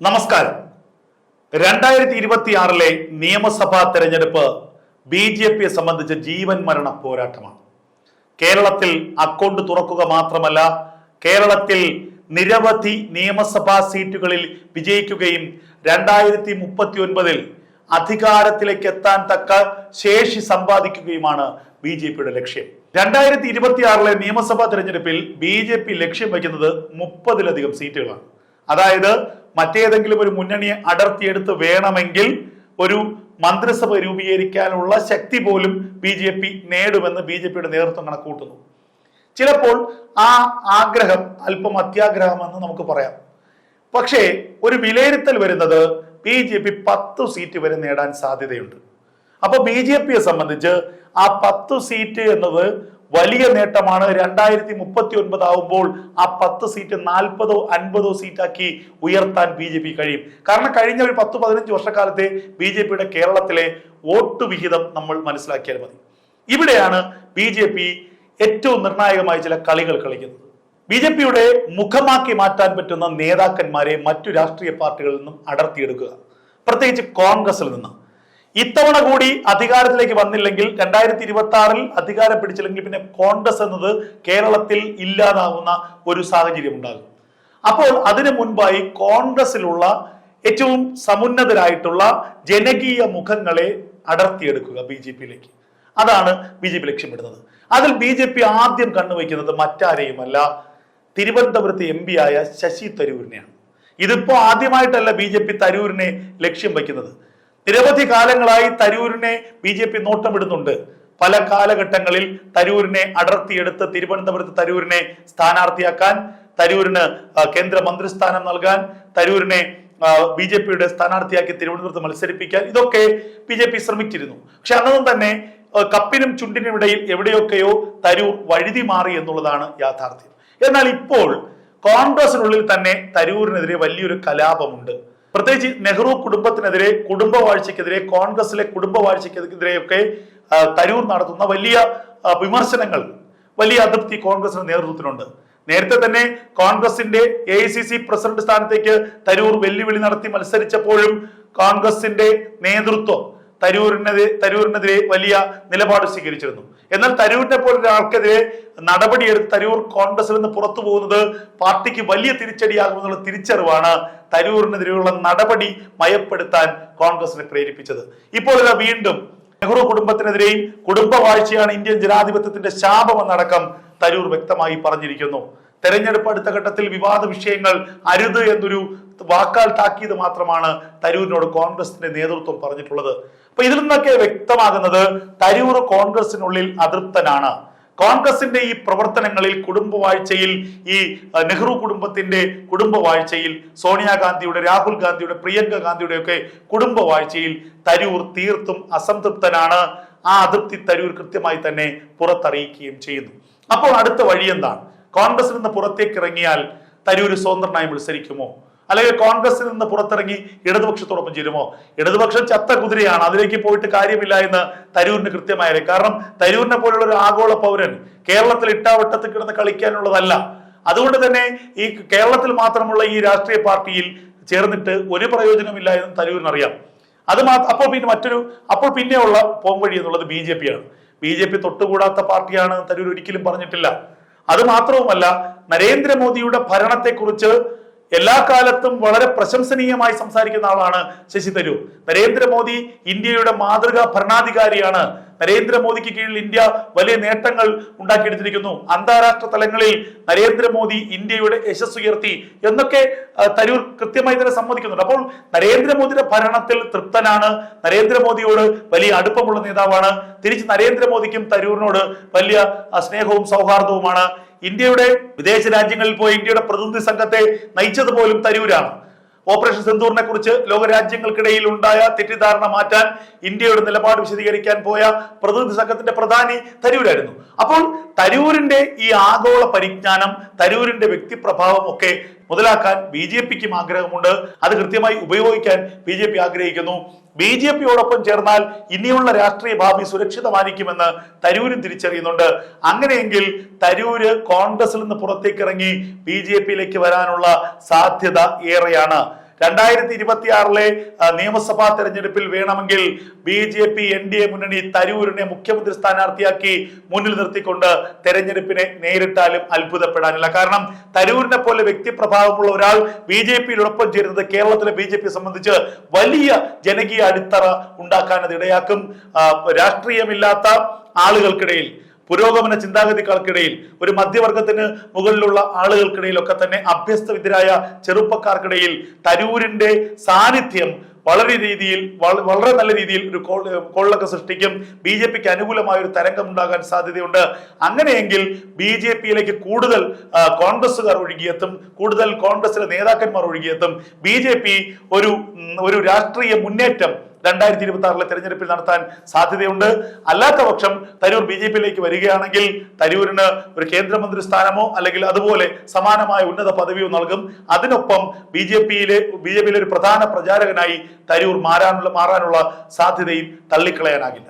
നമസ്കാരം. രണ്ടായിരത്തി ഇരുപത്തി ആറിലെ നിയമസഭാ തെരഞ്ഞെടുപ്പ് ബി ജെ പിയെ സംബന്ധിച്ച് ജീവൻ മരണ പോരാട്ടമാണ്. കേരളത്തിൽ അക്കൗണ്ട് തുറക്കുക മാത്രമല്ല കേരളത്തിൽ നിരവധി നിയമസഭാ സീറ്റുകളിൽ വിജയിക്കുകയും രണ്ടായിരത്തി മുപ്പത്തി ഒൻപതിൽ അധികാരത്തിലേക്ക് എത്താൻ തക്ക ശേഷി സമ്പാദിക്കുകയുമാണ് ബി ജെ പിയുടെ ലക്ഷ്യം. രണ്ടായിരത്തി ഇരുപത്തി ആറിലെ നിയമസഭാ തെരഞ്ഞെടുപ്പിൽ ബി ജെ പി ലക്ഷ്യം വയ്ക്കുന്നത് മുപ്പതിലധികം സീറ്റുകളാണ്. അതായത് മറ്റേതെങ്കിലും ഒരു മുന്നണിയെ അടർത്തിയെടുത്ത് വേണമെങ്കിൽ ഒരു മന്ത്രിസഭ രൂപീകരിക്കാനുള്ള ശക്തി പോലും ബി ജെ പി നേടുമെന്ന് ബി ജെ പിയുടെ നേതൃത്വം കണക്കൂട്ടുന്നു ചിലപ്പോൾ ആ ആഗ്രഹം അല്പം അത്യാഗ്രഹമെന്ന് നമുക്ക് പറയാം. പക്ഷേ ഒരു വിലയിരുത്തൽ വരുന്നത് ബി ജെ പി പത്ത് സീറ്റ് വരെ നേടാൻ സാധ്യതയുണ്ട്. അപ്പൊ ബി ജെ പിയെ സംബന്ധിച്ച് ആ പത്ത് സീറ്റ് എന്നത് വലിയ നേട്ടമാണ്. രണ്ടായിരത്തി മുപ്പത്തി ഒൻപത് ആവുമ്പോൾ ആ പത്ത് സീറ്റ് നാൽപ്പതോ അൻപതോ സീറ്റാക്കി ഉയർത്താൻ ബി ജെ പി കഴിയും. കാരണം കഴിഞ്ഞ ഒരു പത്ത് പതിനഞ്ച് വർഷക്കാലത്തെ ബി ജെ പിയുടെ കേരളത്തിലെ വോട്ട് വിഹിതം നമ്മൾ മനസ്സിലാക്കിയാൽ മതി. ഇവിടെയാണ് ബി ജെ പി ഏറ്റവും നിർണായകമായ ചില കളികൾ കളിക്കുന്നത്. ബി ജെ പിയുടെ മുഖമാക്കി മാറ്റാൻ പറ്റുന്ന നേതാക്കന്മാരെ മറ്റു രാഷ്ട്രീയ പാർട്ടികളിൽ നിന്നും അടർത്തിയെടുക്കുക. പ്രത്യേകിച്ച് കോൺഗ്രസിൽ നിന്ന്. ഇത്തവണ കൂടി അധികാരത്തിലേക്ക് വന്നില്ലെങ്കിൽ രണ്ടായിരത്തി ഇരുപത്തി ആറിൽ അധികാരം പിടിച്ചില്ലെങ്കിൽ പിന്നെ കോൺഗ്രസ് എന്നത് കേരളത്തിൽ ഇല്ലാതാവുന്ന ഒരു സാഹചര്യം ഉണ്ടാകും. അപ്പോൾ അതിനു മുൻപായി കോൺഗ്രസിലുള്ള ഏറ്റവും സമുന്നതരായിട്ടുള്ള ജനകീയ മുഖങ്ങളെ അടർത്തിയെടുക്കുക ബി ജെ പിയിലേക്ക്. അതാണ് ബി ജെ പി ലക്ഷ്യമിടുന്നത്. അതിൽ ബി ജെ പി ആദ്യം കണ്ണുവയ്ക്കുന്നത് മറ്റാരെയുമല്ല തിരുവനന്തപുരത്ത് എം പി ആയ ശശി തരൂരിനെയാണ്. ഇതിപ്പോ ആദ്യമായിട്ടല്ല ബി ജെ പി തരൂരിനെ ലക്ഷ്യം വയ്ക്കുന്നത്. നിരവധി കാലങ്ങളായി തരൂരിനെ ബി ജെ പി നോട്ടമിടുന്നുണ്ട്. പല കാലഘട്ടങ്ങളിൽ തരൂരിനെ അടർത്തിയെടുത്ത് തിരുവനന്തപുരത്ത് തരൂരിനെ സ്ഥാനാർത്ഥിയാക്കാൻ തരൂരിന് കേന്ദ്രമന്ത്രിസ്ഥാനം കേന്ദ്ര മന്ത്രിസ്ഥാനം നൽകാൻ തരൂരിനെ ബി ജെ പിയുടെ സ്ഥാനാർത്ഥിയാക്കി തിരുവനന്തപുരത്ത് മത്സരിപ്പിക്കാൻ ഇതൊക്കെ ബി ജെ പി ശ്രമിച്ചിരുന്നു. പക്ഷെ അന്നും തന്നെ കപ്പിനും ചുണ്ടിനും ഇടയിൽ എവിടെയൊക്കെയോ തരൂർ വഴുതി മാറി എന്നുള്ളതാണ് യാഥാർത്ഥ്യം. എന്നാൽ ഇപ്പോൾ കോൺഗ്രസിനുള്ളിൽ തന്നെ തരൂരിനെതിരെ വലിയൊരു കലാപമുണ്ട്. പ്രത്യേകിച്ച് നെഹ്റു കുടുംബത്തിനെതിരെ കുടുംബവാഴ്ചയ്ക്കെതിരെ കോൺഗ്രസിലെ കുടുംബ വാഴ്ചക്കെതിരെയൊക്കെ തരൂർ നടത്തുന്ന വലിയ വിമർശനങ്ങൾ വലിയ അതൃപ്തി കോൺഗ്രസിന് നേതൃത്വത്തിലുണ്ട് നേരത്തെ തന്നെ കോൺഗ്രസിന്റെ A I C C president സ്ഥാനത്തേക്ക് തരൂർ വെല്ലുവിളി നടത്തി മത്സരിച്ചപ്പോഴും കോൺഗ്രസിന്റെ നേതൃത്വം തരൂരിനെതിരെ തരൂരിനെതിരെ വലിയ നിലപാട് സ്വീകരിച്ചിരുന്നു. എന്നാൽ തരൂരിനെ പോലെ ഒരാൾക്കെതിരെ നടപടിയെടുത്ത് തരൂർ കോൺഗ്രസിൽ നിന്ന് പുറത്തു പോകുന്നത് പാർട്ടിക്ക് വലിയ തിരിച്ചടിയാകുമെന്നുള്ള തിരിച്ചറിവാണ് തരൂരിനെതിരെയുള്ള നടപടി മയപ്പെടുത്താൻ കോൺഗ്രസിനെ പ്രേരിപ്പിച്ചത്. ഇപ്പോൾ ഇതാ വീണ്ടും നെഹ്റു കുടുംബത്തിനെതിരെയും കുടുംബവാഴ്ചയാണ് ഇന്ത്യൻ ജനാധിപത്യത്തിന്റെ ശാപമെന്നടക്കം തരൂർ വ്യക്തമായി പറഞ്ഞിരിക്കുന്നു. തെരഞ്ഞെടുപ്പ് അടുത്ത ഘട്ടത്തിൽ വിവാദ വിഷയങ്ങൾ അരുത് എന്നൊരു വാക്കാൽ താക്കീത് മാത്രമാണ് തരൂരിനോട് കോൺഗ്രസിന്റെ നേതൃത്വം പറഞ്ഞിട്ടുള്ളത്. അപ്പൊ ഇതിൽ നിന്നൊക്കെ വ്യക്തമാകുന്നത് തരൂർ കോൺഗ്രസിനുള്ളിൽ അതൃപ്തനാണ്. കോൺഗ്രസിന്റെ ഈ പ്രവർത്തനങ്ങളിൽ കുടുംബവാഴ്ചയിൽ ഈ നെഹ്റു കുടുംബത്തിന്റെ കുടുംബവാഴ്ചയിൽ സോണിയാഗാന്ധിയുടെ രാഹുൽ ഗാന്ധിയുടെ പ്രിയങ്ക ഗാന്ധിയുടെ ഒക്കെ കുടുംബവാഴ്ചയിൽ തരൂർ തീർത്തും അസംതൃപ്തനാണ്. ആ അതൃപ്തി തരൂർ കൃത്യമായി തന്നെ പുറത്തറിയിക്കുകയും ചെയ്യുന്നു. അപ്പോൾ അടുത്ത വഴി എന്താണ്? കോൺഗ്രസിൽ നിന്ന് പുറത്തേക്ക് ഇറങ്ങിയാൽ തരൂർ സ്വതന്ത്രനായി മത്സരിക്കുമോ? അല്ലെങ്കിൽ കോൺഗ്രസിൽ നിന്ന് പുറത്തിറങ്ങി ഇടതുപക്ഷത്തോടൊപ്പം ചേരുമോ? ഇടതുപക്ഷം ചത്ത കുതിരയാണ്. അതിലേക്ക് പോയിട്ട് കാര്യമില്ല എന്ന് തരൂരിന് കൃത്യമായി കാരണം തരൂരിനെ പോലുള്ള ഒരു ആഗോള പൗരൻ കേരളത്തിൽ ഇട്ടാവട്ടത്തിൽ കിടന്ന് കളിക്കാനുള്ളതല്ല. അതുകൊണ്ട് തന്നെ ഈ കേരളത്തിൽ മാത്രമുള്ള ഈ രാഷ്ട്രീയ പാർട്ടിയിൽ ചേർന്നിട്ട് ഒരു പ്രയോജനമില്ല എന്ന് തരൂരിനറിയാം. അത് മാത്രം അപ്പോൾ പിന്നെ മറ്റൊരു അപ്പോൾ പിന്നെയുള്ള പോംവഴി എന്നുള്ളത് ബി ജെ പി ആണ് ബി ജെ പി തൊട്ടുകൂടാത്ത പാർട്ടിയാണ് തരൂർ ഒരിക്കലും പറഞ്ഞിട്ടില്ല. അത് മാത്രവുമല്ല നരേന്ദ്രമോദിയുടെ ഭരണത്തെക്കുറിച്ച് എല്ലാ കാലത്തും വളരെ പ്രശംസനീയമായി സംസാരിക്കുന്ന ആളാണ് ശശി തരൂർ. നരേന്ദ്രമോദി ഇന്ത്യയുടെ മാതൃകാ ഭരണാധികാരിയാണ്. നരേന്ദ്രമോദിക്ക് കീഴിൽ ഇന്ത്യ വലിയ നേട്ടങ്ങൾ ഉണ്ടാക്കിയെടുത്തിരിക്കുന്നു. അന്താരാഷ്ട്ര തലങ്ങളിൽ നരേന്ദ്രമോദി ഇന്ത്യയുടെ യശസ് ഉയർത്തി എന്നൊക്കെ തരൂർ കൃത്യമായി തന്നെ സമ്മതിക്കുന്നുണ്ട്. അപ്പോൾ നരേന്ദ്രമോദിയുടെ ഭരണത്തിൽ തൃപ്തനാണ്. നരേന്ദ്രമോദിയോട് വലിയ അടുപ്പമുള്ള നേതാവാണ്. തിരിച്ച് നരേന്ദ്രമോദിക്കും തരൂരിനോട് വലിയ സ്നേഹവും സൗഹാർദ്ദവുമാണ് ഇന്ത്യയുടെ വിദേശ രാജ്യങ്ങളിൽ പോയി ഇന്ത്യയുടെ പ്രതിനിധി സംഘത്തെ നയിച്ചത് പോലും തരൂരാണ്. ഓപ്പറേഷൻ സിന്ദൂറിനെ കുറിച്ച് ലോകരാജ്യങ്ങൾക്കിടയിൽ ഉണ്ടായ തെറ്റിദ്ധാരണ മാറ്റാൻ ഇന്ത്യയുടെ നിലപാട് വിശദീകരിക്കാൻ പോയ പ്രതിനിധി സംഘത്തിന്റെ പ്രധാനി തരൂരായിരുന്നു. അപ്പോൾ തരൂരിന്റെ ഈ ആഗോള പരിജ്ഞാനം തരൂരിന്റെ വ്യക്തിപ്രഭാവം ഒക്കെ മുതലാക്കാൻ ബി ജെ പിക്കും ആഗ്രഹമുണ്ട്. അത് കൃത്യമായി ഉപയോഗിക്കാൻ ബി ജെ പി ആഗ്രഹിക്കുന്നു. ബി ജെ പിയോടൊപ്പം ചേർന്നാൽ ഇനിയുള്ള രാഷ്ട്രീയ ഭാവി സുരക്ഷിതമായിരിക്കുമെന്ന് തരൂരും തിരിച്ചറിയുന്നുണ്ട്. അങ്ങനെയെങ്കിൽ തരൂര് കോൺഗ്രസിൽ നിന്ന് പുറത്തേക്കിറങ്ങി ബി ജെ പിയിലേക്ക് വരാനുള്ള സാധ്യത ഏറെയാണ്. രണ്ടായിരത്തി ഇരുപത്തി ആറിലെ നിയമസഭാ തെരഞ്ഞെടുപ്പിൽ വേണമെങ്കിൽ B J P N D A മുന്നണി തരൂരിനെ മുഖ്യമന്ത്രി സ്ഥാനാർത്ഥിയാക്കി മുന്നിൽ നിർത്തിക്കൊണ്ട് തെരഞ്ഞെടുപ്പിനെ നേരിട്ടാലും അത്ഭുതപ്പെടാനില്ല. കാരണം തരൂരിനെ പോലെ വ്യക്തിപ്രഭാവമുള്ള ഒരാൾ ബി ജെ പിയിലൊപ്പം ചേരുന്നത് കേരളത്തിലെ ബി ജെ പി സംബന്ധിച്ച് വലിയ ജനകീയ അടിത്തറ ഉണ്ടാക്കാൻ അത് ഇടയാക്കും രാഷ്ട്രീയമില്ലാത്ത ആളുകൾക്കിടയിൽ പുരോഗമന ചിന്താഗതികൾക്കിടയിൽ ഒരു മധ്യവർഗത്തിന് മുകളിലുള്ള ആളുകൾക്കിടയിലൊക്കെ തന്നെ അഭ്യസ്തവിദ്യരായ ചെറുപ്പക്കാർക്കിടയിൽ തരൂരിന്റെ സാന്നിധ്യം വളരെ രീതിയിൽ വളരെ നല്ല രീതിയിൽ ഒരു കോളൊക്കെ സൃഷ്ടിക്കും ബി ജെ പിക്ക് അനുകൂലമായ ഒരു തരംഗം ഉണ്ടാകാൻ സാധ്യതയുണ്ട്. അങ്ങനെയെങ്കിൽ ബി ജെ പിയിലേക്ക് കൂടുതൽ കോൺഗ്രസ്സുകാർ ഒഴുകിയെത്തും കൂടുതൽ കോൺഗ്രസിലെ നേതാക്കന്മാർ ഒഴുകിയെത്തും. ബി ജെ പി ഒരു ഒരു രാഷ്ട്രീയ മുന്നേറ്റം രണ്ടായിരത്തി ഇരുപത്തി ആറിലെ തെരഞ്ഞെടുപ്പിൽ നടത്താൻ സാധ്യതയുണ്ട്. അല്ലാത്ത പക്ഷം തരൂർ ബി ജെ പിയിലേക്ക് വരികയാണെങ്കിൽ തരൂരിന് ഒരു കേന്ദ്രമന്ത്രി സ്ഥാനമോ അല്ലെങ്കിൽ അതുപോലെ സമാനമായ ഉന്നത പദവിയോ നൽകും. അതിനൊപ്പം ബി ജെ പിയിലെ ബി ജെ പിയിലെ ഒരു പ്രധാന പ്രചാരകനായി തരൂർ മാറാനുള്ള മാറാനുള്ള സാധ്യതയും തള്ളിക്കളയാനാകില്ല.